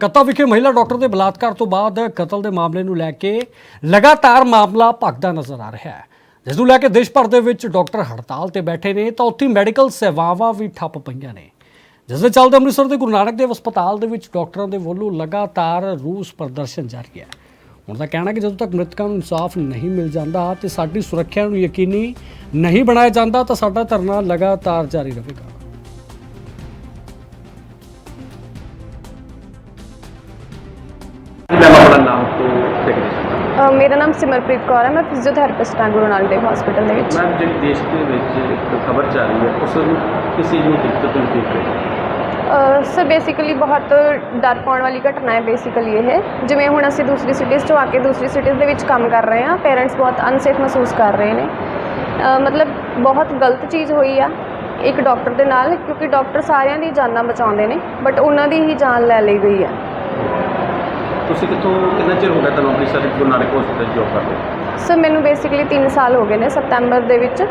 ਕਤਾ ਵਿਖੇ ਮਹਿਲਾ ਡਾਕਟਰ ਦੇ ਬਲਾਤਕਾਰ ਤੋਂ ਬਾਅਦ ਕਤਲ ਦੇ ਮਾਮਲੇ ਨੂੰ ਲੈ ਕੇ ਲਗਾਤਾਰ ਮਾਮਲਾ ਭਖਦਾ ਨਜ਼ਰ ਆ ਰਿਹਾ ਹੈ। ਜਿਸ ਨੂੰ ਲੈ ਕੇ ਦੇਸ਼ ਭਰ ਦੇ ਵਿੱਚ ਡਾਕਟਰ ਹੜਤਾਲ ਤੇ ਬੈਠੇ ਨੇ, ਤਾਂ ਉੱਥੇ ਮੈਡੀਕਲ ਸੇਵਾਵਾਂ ਵੀ ਠੱਪ ਪਈਆਂ ਨੇ। ਜਿਸ ਦੇ ਚੱਲਦੇ ਅੰਮ੍ਰਿਤਸਰ ਦੇ ਗੁਰੂ ਨਾਨਕ ਦੇਵ ਹਸਪਤਾਲ ਦੇ ਵਿੱਚ ਡਾਕਟਰਾਂ ਦੇ ਵੱਲੋਂ ਲਗਾਤਾਰ ਰੂਸ ਪ੍ਰਦਰਸ਼ਨ ਜਾਰੀ ਹੈ। ਹੁਣ ਦਾ ਕਹਿਣਾ ਕਿ ਜਦੋਂ ਤੱਕ ਮ੍ਰਿਤਕਾਂ ਨੂੰ ਇਨਸਾਫ ਨਹੀਂ ਮਿਲ ਜਾਂਦਾ ਤੇ ਸਾਡੀ ਸੁਰੱਖਿਆ ਨੂੰ ਯਕੀਨੀ ਨਹੀਂ ਬਣਾਇਆ ਜਾਂਦਾ, ਤਾਂ ਸਾਡਾ ਧਰਨਾ ਲਗਾਤਾਰ ਜਾਰੀ ਰਹੇਗਾ। ਅ, ਮੇਰਾ ਨਾਮ ਸਿਮਰਪ੍ਰੀਤ ਕੌਰ ਹੈ। ਮੈਂ ਫਿਜ਼ੀਓਥੈਰੇਪਿਸਟ ਹਾਂ ਗੁਰੂ ਨਾਨਕ ਦੇਵ ਹਸਪੀਟਲ ਦੇ ਵਿੱਚ। ਮੈਮ ਜਿਹੜੀ ਦੇਸ਼ ਦੇ ਵਿੱਚ ਇੱਕ ਖਬਰ ਚੱਲ ਰਹੀ ਹੈ ਉਸ ਨੂੰ ਕਿਸ ਨੂੰ ਦਿੱਕਤ ਹੁੰਦੀ ਹੈ ਸਰ ਬੇਸਿਕਲੀ ਬਹੁਤ ਡਰ ਪਾਉਣ ਵਾਲੀ ਘਟਨਾ ਹੈ ਬੇਸਿਕਲੀ ਇਹ। ਜਿਵੇਂ ਹੁਣ ਅਸੀਂ ਦੂਸਰੀ ਸਿਟੀਜ਼ ਤੋਂ ਆ ਕੇ ਦੂਸਰੀ ਸਿਟੀਜ਼ ਦੇ ਵਿੱਚ ਕੰਮ ਕਰ ਰਹੇ ਹਾਂ ਪੇਰੈਂਟਸ ਬਹੁਤ ਅਨਸੇਫ ਮਹਿਸੂਸ ਕਰ ਰਹੇ ਨੇ। ਅ, ਮਤਲਬ ਬਹੁਤ ਗਲਤ ਚੀਜ਼ ਹੋਈ ਆ ਇੱਕ ਡਾਕਟਰ ਦੇ ਨਾਲ ਕਿਉਂਕਿ ਡਾਕਟਰ ਸਾਰਿਆਂ ਦੀ ਜਾਨਾਂ ਬਚਾਉਂਦੇ ਨੇ ਬਟ ਉਹਨਾਂ ਦੀ ਹੀ ਜਾਨ ਲੈ ਲਈ ਗਈ ਆ। ਤੁਸੀਂ ਕਿੱਥੋਂ ਕਿੰਨਾ ਚਿਰ ਹੋ ਗਿਆ ਤੁਹਾਨੂੰ ਅੰਮ੍ਰਿਤਸਰ ਦੇ ਗੁਰੂ ਨਾਨਕ ਹਸਪਤਾਲ ਜੋਬ ਕਰਦੇ? ਹੋ? ਸਰ ਮੈਨੂੰ ਬੇਸਿਕਲੀ 3 ਸਾਲ ਹੋ ਗਏ ਨੇ ਸਤੰਬਰ ਦੇ ਵਿੱਚ।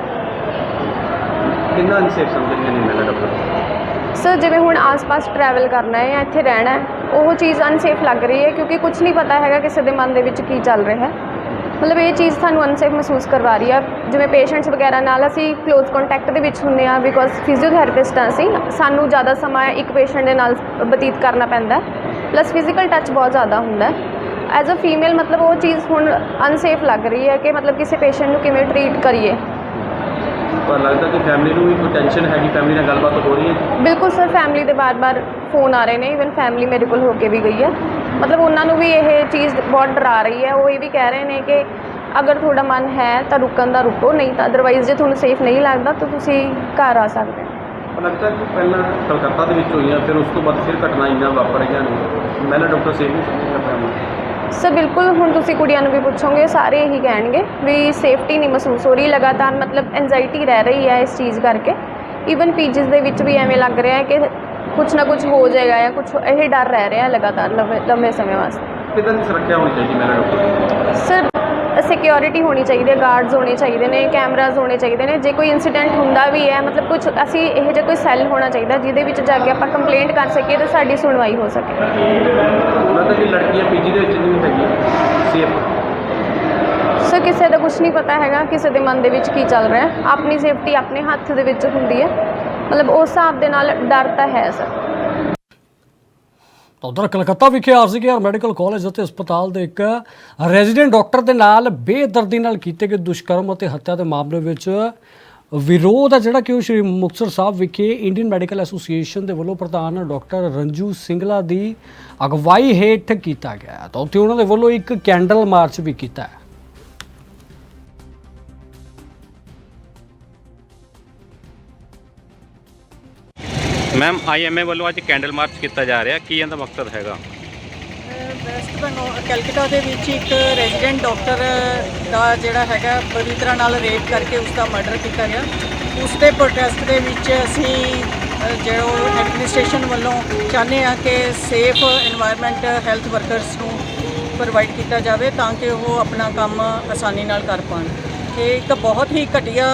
ਕਿੰਨਾ ਅਨਸੇਫ ਸਮਝਦੇ ਨੇ ਮੈਨਾਂ ਡਾਕਟਰ ਸਰ ਜਿਵੇਂ ਹੁਣ ਆਸ-ਪਾਸ ਟਰੈਵਲ ਕਰਨਾ ਹੈ ਜਾਂ ਇੱਥੇ ਰਹਿਣਾ ਹੈ ਉਹ ਚੀਜ਼ ਅਨਸੇਫ ਲੱਗ ਰਹੀ ਹੈ ਕਿਉਂਕਿ ਕੁਝ ਨਹੀਂ ਪਤਾ ਹੈਗਾ ਕਿਸੇ ਦੇ ਮਨ ਦੇ ਵਿੱਚ ਕੀ ਚੱਲ ਰਿਹਾ ਹੈ। ਮਤਲਬ ਇਹ ਚੀਜ਼ ਸਾਨੂੰ ਅਨਸੇਫ ਮਹਿਸੂਸ ਕਰਵਾ ਰਹੀ ਹੈ। ਜਿਵੇਂ ਪੇਸ਼ੈਂਟਸ ਵਗੈਰਾ ਨਾਲ ਅਸੀਂ ক্লোਜ਼ ਕੰਟੈਕਟ ਦੇ ਵਿੱਚ ਹੁੰਦੇ ਆ ਬਿਕੋਜ਼ ਫਿਜ਼ੀਓਥੈਰੇਪਿਸਟ ਹਾਂ ਅਸੀਂ ਸਾਨੂੰ ਜ਼ਿਆਦਾ ਸਮਾਂ ਇੱਕ ਪੇਸ਼ੈਂਟ ਦੇ ਨਾਲ ਬਤੀਤ ਕਰਨਾ ਪੈਂਦਾ ਪਲੱਸ ਫਿਜ਼ੀਕਲ ਟੱਚ ਬਹੁਤ ਜ਼ਿਆਦਾ ਹੁੰਦਾ ਐਜ਼ ਅ ਫੀਮੇਲ ਮਤਲਬ ਉਹ ਚੀਜ਼ ਹੁਣ ਅਨਸੇਫ ਲੱਗ ਰਹੀ ਹੈ ਕਿ ਮਤਲਬ ਕਿਸੇ ਪੇਸ਼ੈਂਟ ਨੂੰ ਕਿਵੇਂ ਟਰੀਟ ਕਰੀਏ। ਪਰ ਲੱਗਦਾ ਕਿ ਫੈਮਿਲੀ ਨੂੰ ਵੀ ਕੋਈ ਟੈਨਸ਼ਨ ਹੈਗੀ ਫੈਮਿਲੀ ਨਾਲ ਗੱਲਬਾਤ ਹੋ ਰਹੀ ਹੈ? ਬਿਲਕੁਲ ਸਰ ਫੈਮਿਲੀ ਦੇ ਬਾਰ-ਬਾਰ ਫੋਨ ਆ ਰਹੇ ਨੇ ਇਵਨ ਫੈਮਿਲੀ ਮੇਰੇ ਕੋਲ ਹੋ ਕੇ ਵੀ ਗਈ ਹੈ। ਮਤਲਬ ਉਹਨਾਂ ਨੂੰ ਵੀ ਇਹ ਚੀਜ਼ ਬਹੁਤ ਡਰਾ ਰਹੀ ਹੈ। ਉਹ ਇਹ ਵੀ ਕਹਿ ਰਹੇ ਨੇ ਕਿ ਅਗਰ ਤੁਹਾਡਾ ਮਨ ਹੈ ਤਾਂ ਰੁਕਣ ਦਾ ਰੁਕੋ ਨਹੀਂ ਤਾਂ ਅਦਰਵਾਈਜ਼ ਜੇ ਤੁਹਾਨੂੰ ਸੇਫ ਨਹੀਂ ਲੱਗਦਾ ਤਾਂ ਤੁਸੀਂ ਘਰ ਆ ਸਕਦੇ ਲੱਗਦਾ ਕਿ ਪਹਿਲਾਂ ਕਲਕੱਤਾ ਦੇ ਵਿੱਚ ਹੋਈਆਂ ਫਿਰ ਉਸ ਤੋਂ ਬਾਅਦ ਫਿਰ ਘਟਨਾ ਇੰਨਾ ਵਾਪਰ ਰਹੀਆਂ ਨੇ। ਮੈਨਾਂ ਡਾਕਟਰ ਨਹੀਂ ਸਮਝਦਾ ਫੈਮਿਲੀ ਸਰ ਬਿਲਕੁਲ ਹੁਣ ਤੁਸੀਂ ਕੁੜੀਆਂ ਨੂੰ ਵੀ ਪੁੱਛੋਗੇ ਸਾਰੇ ਇਹੀ ਕਹਿਣਗੇ ਵੀ ਸੇਫਟੀ ਨਹੀਂ ਮਹਿਸੂਸ ਹੋ ਰਹੀ ਲਗਾਤਾਰ ਮਤਲਬ ਐਂਜ਼ਾਈਟੀ ਰਹਿ ਰਹੀ ਹੈ ਇਸ ਚੀਜ਼ ਕਰਕੇ। ਈਵਨ ਪੀਜੀਸ ਦੇ ਵਿੱਚ ਵੀ ਐਵੇਂ ਲੱਗ ਰਿਹਾ ਹੈ ਕਿ ਕੁਝ ਨਾ ਕੁਝ ਹੋ ਜਾਏਗਾ ਜਾਂ ਕੁਝ ਇਹ ਡਰ ਰਹਿ ਰਿਹਾ ਲਗਾਤਾਰ ਲੰਬੇ ਸਮੇਂ ਵਾਸਤੇ। ਕਿਦਾਂ ਦੀ ਸੁਰੱਖਿਆ ਹੋਣੀ ਚਾਹੀਦੀ ਮੈਨਾਂ ਡਾਕਟਰ ਸਰ ਸਿਕਿਉਰਿਟੀ ਹੋਣੀ ਚਾਹੀਦੀ ਹੈ ਗਾਰਡਸ ਹੋਣੇ ਚਾਹੀਦੇ ਨੇ ਕੈਮਰਾਜ਼ ਹੋਣੇ ਚਾਹੀਦੇ ਨੇ। ਜੇ ਕੋਈ ਇਨਸੀਡੈਂਟ ਹੁੰਦਾ ਵੀ ਹੈ ਮਤਲਬ ਕੁਝ ਅਸੀਂ ਇਹੋ ਜਿਹਾ ਕੋਈ ਸੈੱਲ ਹੋਣਾ ਚਾਹੀਦਾ ਜਿਹਦੇ ਵਿੱਚ ਜਾ ਕੇ ਆਪਾਂ ਕੰਪਲੇਂਟ ਕਰ ਸਕੀਏ ਤੇ ਸਾਡੀ ਸੁਣਵਾਈ ਹੋ ਸਕੇ। ਲੱਗਦਾ ਕਿ ਲੜਕੀਆਂ ਪੀਜੀ ਦੇ ਵਿੱਚ ਨਹੀਂ ਹੈਗੀਆਂ ਸੇਫ ਸਰ ਕਿਸੇ ਦਾ ਕੁਝ ਨਹੀਂ ਪਤਾ ਹੈਗਾ ਕਿਸੇ ਦੇ ਮਨ ਦੇ ਵਿੱਚ ਕੀ ਚੱਲ ਰਿਹਾ। ਹੈ ਆਪਣੀ ਸੇਫਟੀ ਆਪਣੇ ਹੱਥ ਦੇ ਵਿੱਚ ਹੁੰਦੀ ਹੈ। ਮਤਲਬ ਉਸ ਹਿਸਾਬ ਦੇ ਨਾਲ ਡਰ ਤਾਂ ਹੈ ਸਰ ਤਾਂ ਉਧਰ ਕਲਕੱਤਾ ਵਿਖੇ ਆਰਜ਼ੀਕੇਆਰ ਮੈਡੀਕਲ ਕਾਲਜ ਅਤੇ ਹਸਪਤਾਲ ਦੇ ਇੱਕ ਰੈਜ਼ੀਡੈਂਟ ਡਾਕਟਰ ਦੇ ਨਾਲ ਬੇਦਰਦੀ ਨਾਲ ਕੀਤੇ ਗਏ ਦੁਸ਼ਕਰਮ ਅਤੇ ਹੱਤਿਆ ਦੇ ਮਾਮਲੇ ਵਿੱਚ ਵਿਰੋਧ ਹੈ, ਜਿਹੜਾ ਕਿ ਉਹ ਸ਼੍ਰੀ ਮੁਕਤਸਰ ਸਾਹਿਬ ਵਿਖੇ ਇੰਡੀਅਨ ਮੈਡੀਕਲ ਐਸੋਸੀਏਸ਼ਨ ਦੇ ਵੱਲੋਂ ਪ੍ਰਧਾਨ ਡਾਕਟਰ ਰੰਜੂ ਸਿੰਗਲਾ ਦੀ ਅਗਵਾਈ ਹੇਠ ਕੀਤਾ ਗਿਆ ਤਾਂ ਉੱਥੇ ਉਹਨਾਂ ਦੇ ਵੱਲੋਂ ਇੱਕ ਕੈਂਡਲ ਮਾਰਚ ਵੀ ਕੀਤਾ ਹੈ। ਮੈਮ ਆਈਐਮਏ ਵੱਲੋਂ ਅੱਜ ਕੈਂਡਲ ਮਾਰਚ ਕੀਤਾ ਜਾ ਰਿਹਾ। ਕੀ ਇਹਦਾ ਮਕਸਦ ਹੈਗਾ? ਬੈਸਟ ਬੰਗਾਲ ਕੈਲਕਟਾ ਦੇ ਵਿੱਚ ਇੱਕ ਰੈਜ਼ੀਡੈਂਟ ਡਾਕਟਰ ਦਾ ਜਿਹੜਾ ਹੈਗਾ, ਬੁਰੀ ਤਰ੍ਹਾਂ ਨਾਲ ਰੇਪ ਕਰਕੇ ਉਸ ਦਾ ਮਰਡਰ ਕੀਤਾ ਗਿਆ। ਉਸ ਦੇ ਪ੍ਰੋਟੈਸਟ ਦੇ ਵਿੱਚ ਅਸੀਂ ਜਿਹੜਾ ਐਡਮਿਨਿਸਟ੍ਰੇਸ਼ਨ ਵੱਲੋਂ ਚਾਹੁੰਦੇ ਆ ਕਿ ਸੇਫ এনवायरमेंट ਹੈਲਥ ਵਰਕਰਸ ਨੂੰ ਪ੍ਰੋਵਾਈਡ ਕੀਤਾ ਜਾਵੇ ਤਾਂ ਕਿ ਉਹ ਆਪਣਾ ਕੰਮ ਆਸਾਨੀ ਨਾਲ ਕਰ ਪਾਣ। ਇਹ ਇੱਕ ਬਹੁਤ ਹੀ ਘਟੀਆ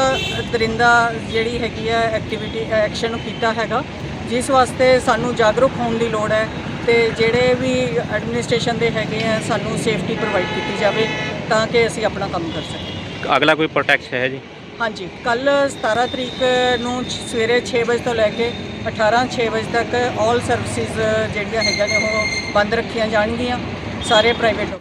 ਦਰਿੰਦਾ ਜਿਹੜੀ ਹੈਗੀ ਆ ਐਕਟੀਵਿਟੀ ਐਕਸ਼ਨ ਕੀਤਾ ਹੈਗਾ। ਜਿਸ ਵਾਸਤੇ ਸਾਨੂੰ ਜਾਗਰੂਕ ਹੋਣ ਦੀ ਲੋੜ ਹੈ ਤੇ ਜਿਹੜੇ ਵੀ ਐਡਮਿਨਿਸਟ੍ਰੇਸ਼ਨ ਦੇ ਹੈਗੇ ਆ ਸਾਨੂੰ ਸੇਫਟੀ ਪ੍ਰੋਵਾਈਡ ਕੀਤੀ ਜਾਵੇ ਤਾਂ ਕਿ ਅਸੀਂ ਆਪਣਾ ਕੰਮ ਕਰ ਸਕੀਏ। ਅਗਲਾ ਕੋਈ ਪ੍ਰੋਟੈਕਟ ਹੈ ਜੀ? ਹਾਂਜੀ ਕੱਲ 17 ਤਰੀਕ ਨੂੰ ਸਵੇਰੇ 6 ਵਜੇ ਤੋਂ ਲੈ ਕੇ 18 6 ਵਜੇ ਤੱਕ ਆਲ ਸਰਵਿਸਿਜ਼ ਜਿਹੜੀਆਂ ਹੈਗੀਆਂ ਨੇ ਉਹ ਬੰਦ ਰੱਖੀਆਂ ਜਾਣਗੀਆਂ ਸਾਰੇ ਪ੍ਰਾਈਵੇਟ